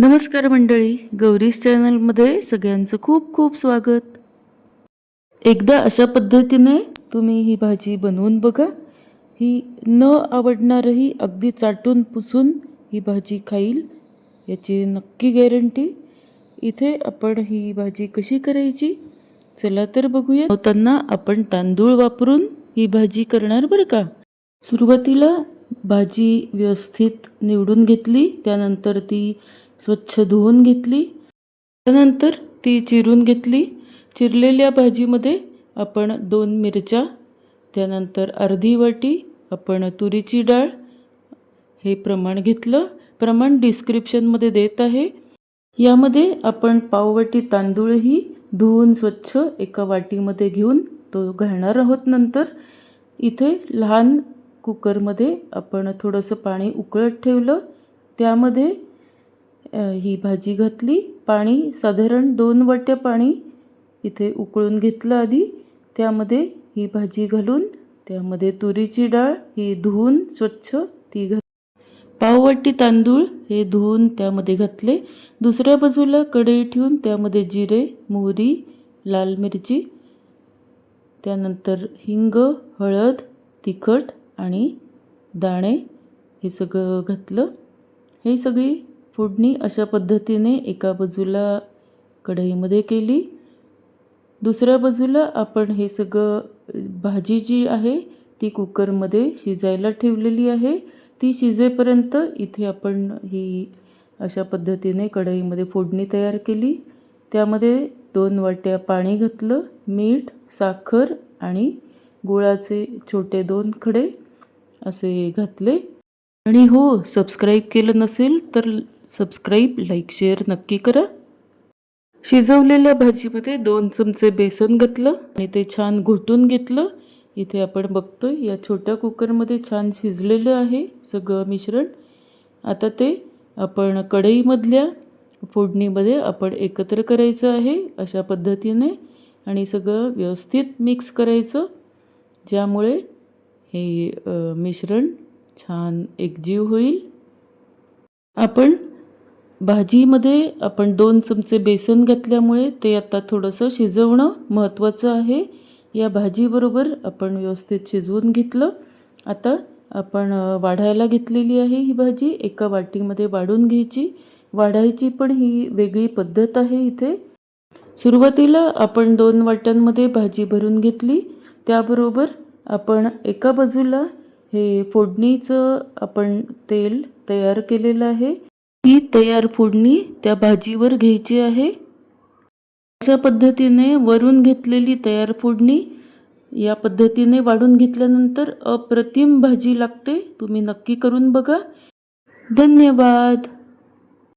नमस्कार मंडळी गौरीज चॅनलमध्ये सगळ्यांचं खूप खूप स्वागत. एकदा अशा पद्धतीने तुम्ही ही भाजी बनवून बघा. ही न आवडणारही अगदी चाटून पुसून ही भाजी खाईल याची नक्की गॅरंटी. इथे आपण ही भाजी कशी करायची चला तर बघूया. होताना आपण तांदूळ वापरून ही भाजी करणार बरं का? सुरुवातीला भाजी व्यवस्थित निवडून घेतली त्यानंतर ती स्वच्छ धुवून घेतली त्यानंतर ती चिरून घेतली. चिरलेल्या भाजीमध्ये आपण दोन मिरच्या त्यानंतर अर्धी वाटी आपण तुरीची डाळ हे प्रमाण घेतलं. प्रमाण डिस्क्रिप्शनमध्ये देत आहे. यामध्ये आपण पाववाटी तांदूळही धुवून स्वच्छ एका वाटीमध्ये घेऊन तो घालणार आहोत नंतर. इथे लहान कुकरमध्ये आपण थोडंसं पाणी उकळत ठेवलं. त्यामध्ये ही भाजी घातली. पाणी साधारण दोन वाट्या पाणी इथे उकळून घेतलं आधी. त्यामध्ये ही भाजी घालून त्यामध्ये तुरीची डाळ ही धुवून स्वच्छ ती घात पाववाटी तांदूळ हे धुवून त्यामध्ये घातले. दुसऱ्या बाजूला कढई ठेवून त्यामध्ये जिरे मोहरी लाल मिरची त्यानंतर हिंग हळद तिखट आणि दाणे हे सगळं घातलं. हे सगळी फोडणी अशा पद्धतीने एका बाजूला कढईमध्ये केली. दुसऱ्या बाजूला आपण हे सगळं भाजी जी आहे ती कुकरमध्ये शिजायला ठेवलेली आहे. ती शिजेपर्यंत इथे आपण ही अशा पद्धतीने कढईमध्ये फोडणी तयार केली. त्यामध्ये दोन वाट्या पाणी घातलं मीठ साखर आणि गुळाचे छोटे दोन खडे. असे घातले. आणि हो सबस्क्राईब केलं नसेल तर सबस्क्राईब लाईक शेअर नक्की करा. शिजवलेल्या भाजीमध्ये दोन चमचे बेसन घातलं आणि ते छान घोटून घेतलं. इथे आपण बघतोय या छोट्या कुकरमध्ये छान शिजलेलं आहे सगळं मिश्रण. आता ते आपण कढईमधल्या फोडणीमध्ये आपण एकत्र करायचं आहे अशा पद्धतीने. आणि सगळं व्यवस्थित मिक्स करायचं. ज्यामुळे हे मिश्रण छान एकजीव होईल. आपण भाजीमध्ये आपण दोन चमचे बेसन घातल्यामुळे ते आता थोडंसं शिजवणं महत्त्वाचं आहे. या भाजीबरोबर आपण व्यवस्थित शिजवून घेतलं. आता आपण वाढायला घेतलेली आहे ही भाजी. एका वाटीमध्ये वाढून घ्यायची. वाढायची पण ही वेगळी पद्धत आहे इथे. सुरुवातीला आपण दोन वाट्यांमध्ये भाजी भरून घेतली. त्याबरोबर आपण एका बाजूला हे फोडणीचं आपण तेल तयार केलेलं आहे. ही तयार फोडणी त्या भाजीवर घ्यायची आहे. अशा पद्धतीने वरून घेतलेली तयार फोडणी या पद्धतीने वाढून घेतल्यानंतर अप्रतिम भाजी लागते. तुम्ही नक्की करून बघा. धन्यवाद.